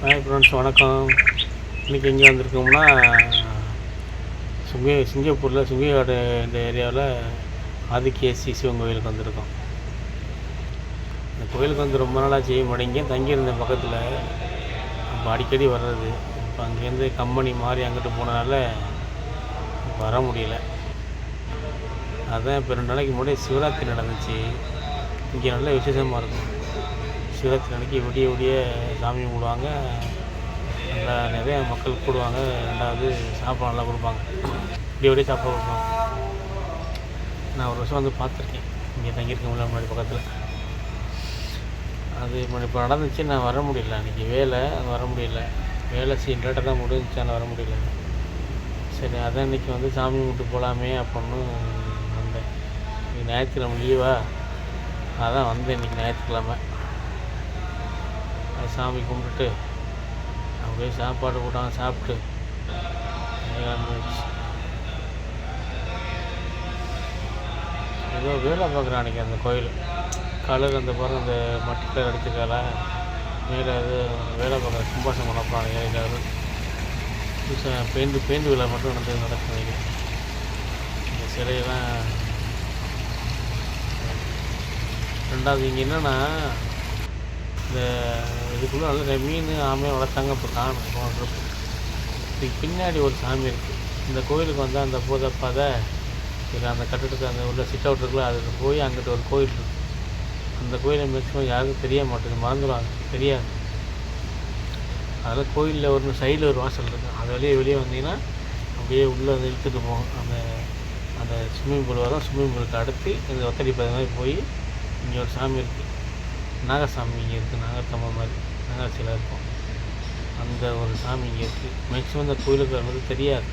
Hi friends வணக்கம். இன்றைக்கி எங்கே வந்திருக்கோம்னா சுங்கை சிங்கப்பூரில் சுங்கைகாடு இந்த ஏரியாவில் ஆதிக்கேசி சிவன் கோயிலுக்கு வந்திருக்கோம். இந்த கோயிலுக்கு வந்து ரொம்ப நாளாக செய்ய மடங்கி தங்கியிருந்தேன் பக்கத்தில் இப்போ அடிக்கடி வர்றது. இப்போ அங்கேருந்து கம்பெனி மாறி அங்கிட்டு போனனால வர முடியல. அதான் இப்போ ரெண்டு நாளைக்கு முன்னாடி சிவராத்திரி நடந்துச்சு. இங்கே நல்ல விசேஷமாக இருக்கும். சிவராத்திரி அன்றைக்கி விடிய விடிய சாமி கும்பிடுவாங்க. நல்லா நிறைய மக்கள் கூடுவாங்க. ரெண்டாவது சாப்பாடு நல்லா கொடுப்பாங்க. விடிய விடிய சாப்பாடு கொடுப்பாங்க. நான் ஒரு வருஷம் வந்து பார்த்துருக்கேன். இங்கே தங்கியிருக்கோம்ல முன்னாடி பக்கத்தில். அது இப்போ நடந்துச்சு நான் வர முடியல. அன்றைக்கி வேலை வர முடியல. வேலை சீன் தான் முடிஞ்சிச்சு ஆனால் வர முடியல. சரி அதான் இன்றைக்கி வந்து சாமி கும்பிட்டு போகலாமே அப்படின்னு வந்தேன். இன்றைக்கி ஞாயிற்றுக்கிழமை லீவா அதான் வந்தேன் இன்றைக்கி ஞாயிற்றுக்கிழமை. சாமி கும்பிட்டுட்டு அப்படியே சாப்பாடு போட்டாங்க சாப்பிட்டு கிளம்பிடுச்சு ஏதோ வேலை பார்க்குறேன் அன்றைக்கி அந்த கோயில். கலர் அந்த பாருங்க அந்த மட்டி கலர் மேலே அது வேலை பார்க்குற கும்பாசம் பண்ண போகிறாங்க புதுசாக பெயிண்ட் பெயிண்ட் விழா மட்டும் நடந்து நடக்கும் இந்த சிலையெல்லாம் ரெண்டாவது இங்கே என்னென்னா இந்த இதுக்குள்ளே நல்ல மீன் ஆமையை வளர்த்தாங்க இப்போ காணும் போன இதுக்கு பின்னாடி ஒரு சாமி இருக்குது இந்த கோயிலுக்கு வந்தால் அந்த பூதப்பாதை பதை இல்லை அந்த கட்டடத்துக்கு அந்த உள்ள சிட் அவுட் இருக்குல்ல அதுக்கு போய் அங்கிட்ட ஒரு கோயில் இருக்குது அந்த கோயிலை மேக்ஸிமம் யாருக்கும் தெரிய மாட்டேங்குது மறந்துடுவாங்க தெரியாது. அதில் கோயிலில் ஒரு சைடில் ஒரு வாசல் இருக்குது அது வெளியே வெளியே வந்தீங்கன்னா அப்படியே உள்ளே வந்து இழுத்துட்டு போகும். அந்த அந்த ஸ்விம்மிங் பூல் வரும். ஸ்விம்மிங் பூலுக்கு அடுத்து இந்த ஒத்தடி பதை மாதிரி போய் இங்கே ஒரு சாமி இருக்குது நாகசாமி இங்கே இருக்குது நாகத்தம்மா மாதிரி நாகாசியில் இருக்கும். அந்த ஒரு சாமி இங்கே இருக்குது மேக்ஸிமம் இந்த கோயிலுக்கு வந்து தெரியாது.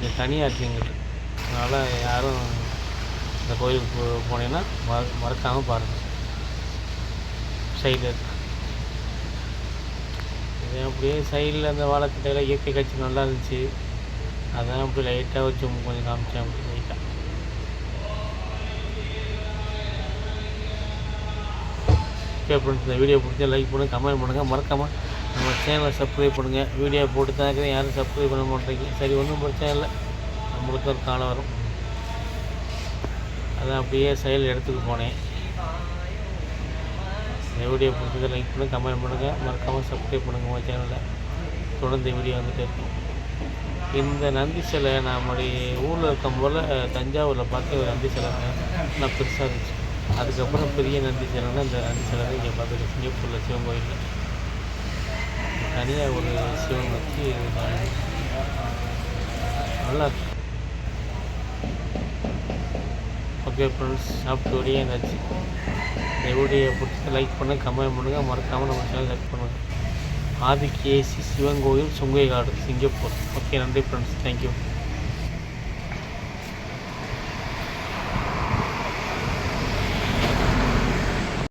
இது தனியாக இருக்குது அதனால் யாரும் இந்த கோயிலுக்கு போ- போனீங்கன்னா மற மறக்காமல் பாருங்கள் சைடில் இருக்கு. அப்படியே சைடில் அந்த வாழைக்கட்டையில் இயற்கை காட்சி நல்லா இருந்துச்சு. அதான் அப்படி லைட்டாக வச்சு கொஞ்சம் காமிச்சேன். அப்படி லைட்டாக சப்ஸ்கிரைப் பண்ணுங்கள் இந்த வீடியோ பிடிச்சா லைக் பண்ணுங்கள் கமெண்ட் பண்ணுங்கள் மறக்காமல் நம்ம சேனலை சப்ஸ்கிரைப் பண்ணுங்கள் வீடியோ போட்டு தான் இருக்கிறேன். யாரும் சப்ஸ்கிரைப் பண்ண மாட்டேங்க சரி ஒன்றும் பிரச்சனை இல்லை. நம்மளுக்கு ஒரு காலம் வரும். அதான் அப்படியே செயல் இடத்துக்கு போனேன். இந்த வீடியோ பிடிச்சதை லைக் பண்ணுங்கள் கமெண்ட் பண்ணுங்கள் மறக்காமல் சப்ஸ்கிரைப் பண்ணுங்கள் உங்கள் சேனலில் தொடர்ந்து வீடியோ வந்துட்டு இருக்கும். இந்த நந்தி சிலை நம்முடைய ஊரில் இருக்கும் போல் தஞ்சாவூரில் பார்த்து ஒரு நந்தி சிலை நான் பெருசாக இருந்துச்சு. அதுக்கப்புறம் பெரிய நந்தி சிலைன்னா இந்த நந்தி சிலை தான் இங்கே பார்த்துட்டு சிங்கப்பூரில் சிவன் கோயிலில். தனியாக ஒரு சிவன் வச்சு நல்லா ஓகே ஃப்ரெண்ட்ஸ் சாப்பிட்டு வரையே இருந்தாச்சு இந்த வீடியோ பிடிச்சி லைக் பண்ணுங்கள் கமெண்ட் பண்ணுங்கள் மறக்காமல் நம்ம சேனல் லைக் பண்ணுங்கள் ஆதிக்கேசி சிவன் கோயில் சுங்கைகாடு சிங்கப்பூர். ஓகே நன்றி ஃப்ரெண்ட்ஸ் தேங்க்யூ